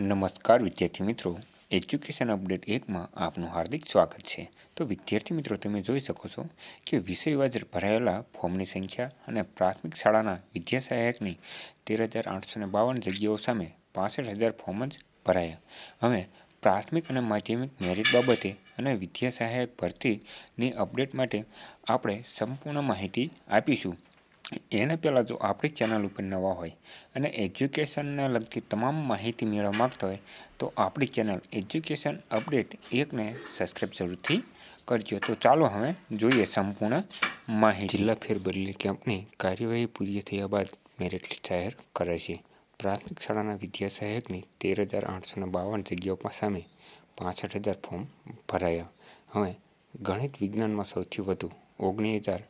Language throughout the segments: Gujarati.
નમસ્કાર વિદ્યાર્થી મિત્રો. એજ્યુકેશન અપડેટ એકમાં આપનું હાર્દિક સ્વાગત છે. તો વિદ્યાર્થી મિત્રો, તમે જોઈ શકો છો કે વિષયવાજ ભરાયેલા ફોર્મની સંખ્યા અને પ્રાથમિક શાળાના વિદ્યા સહાયકની તેર હજાર આઠસો ને બાવન જગ્યાઓ સામે પાસઠ હજાર ફોર્મ જ ભરાયા. હવે પ્રાથમિક અને માધ્યમિક મેરિટ બાબતે અને વિદ્યા સહાયક ભરતીની અપડેટ માટે આપણે સંપૂર્ણ માહિતી આપીશું. એના પહેલાં જો આપણી ચેનલ ઉપર નવા હોય અને એજ્યુકેશનને લગતી તમામ માહિતી મેળવવા માગતા હોય, તો આપણી ચેનલ એજ્યુકેશન અપડેટ એકને સબસ્ક્રાઈબ જરૂરથી કરજો. તો ચાલો હવે જોઈએ સંપૂર્ણ માહિતી. જિલ્લા ફેરબદલી કેમ્પની કાર્યવાહી પૂરી થયા બાદ મેરિટ લિસ્ટ જાહેર છે. પ્રાથમિક શાળાના વિદ્યા સહાયકની તેર હજાર આઠસો બાવન જગ્યાઓ સામે પાસઠ હજાર ફોર્મ ભરાયા. હવે ગણિત વિજ્ઞાનમાં સૌથી વધુ ઓગણીસ હજાર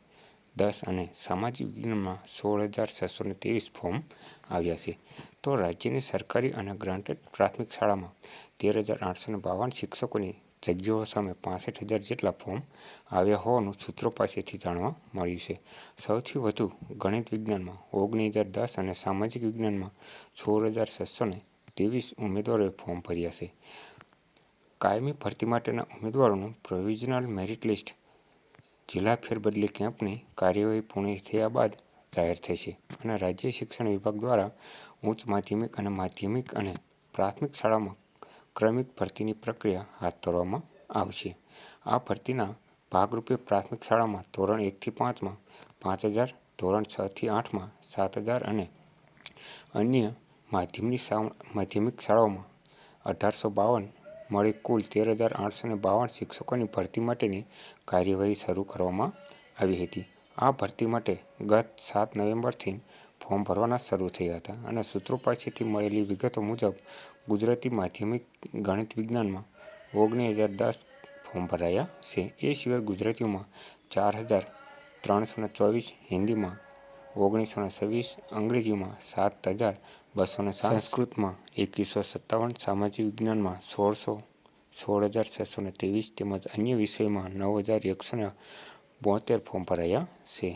દસ અને સામાજિક વિજ્ઞાનમાં સોળ હજાર છસો ને ત્રેવીસ ફોર્મ આવ્યા છે. તો રાજ્યની સરકારી અને ગ્રાન્ટેડ પ્રાથમિક શાળામાં તેર હજાર આઠસો ને બાવન શિક્ષકોની જગ્યાઓ સામે પાસઠ હજાર જેટલા ફોર્મ આવ્યા હોવાનું સૂત્રો પાસેથી જાણવા મળ્યું છે. સૌથી વધુ ગણિત વિજ્ઞાનમાં ઓગણીસ હજાર દસ અને સામાજિક વિજ્ઞાનમાં સોળ હજાર છસો ને ત્રેવીસ ઉમેદવારોએ ફોર્મ ભર્યા છે. કાયમી ભરતી માટેના ઉમેદવારોનું પ્રોવિઝનલ મેરિટ લિસ્ટ જિલ્લા ફેરબદલી કેમ્પની કાર્યવાહી પૂર્ણ થયા બાદ જાહેર થશે અને રાજ્ય શિક્ષણ વિભાગ દ્વારા ઉચ્ચ માધ્યમિક અને માધ્યમિક અને પ્રાથમિક શાળામાં ક્રમિક ભરતીની પ્રક્રિયા હાથ ધરવામાં આવશે આ ભરતીના ભાગરૂપે પ્રાથમિક શાળામાં ધોરણ એકથી પાંચમાં પાંચ હજાર, ધોરણ છથી આઠમાં સાત હજાર અને અન્ય માધ્યમની માધ્યમિક શાળાઓમાં અઢારસો બાવન મળી કુલ તેર હજાર આઠસો બાવન શિક્ષકોની ભરતી માટેની કાર્યવાહી શરૂ કરવામાં આવી હતી. આ ભરતી માટે ગત સાત નવેમ્બરથી ફોર્મ ભરવાના શરૂ થયા હતા અને સૂત્રો પાસેથી મળેલી વિગતો મુજબ ગુજરાતી માધ્યમિક ગણિત વિજ્ઞાનમાં ઓગણીસ હજાર દસ ફોર્મ ભરાયા છે. એ સિવાય ગુજરાતીમાં ચાર હજાર ત્રણસો ચોવીસ હિન્દીમાં ઓગણીસો ને છવ્વીસ અંગ્રેજીમાં સાત હજાર બસો ને સંસ્કૃતમાં એકવીસો સત્તાવન સામાજિક વિજ્ઞાનમાં સોળસો સોળ હજાર છસો ને ત્રેવીસ તેમજ અન્ય વિષયમાં નવ હજાર એકસો ને બોતેર ફોર્મ ભરાયા છે.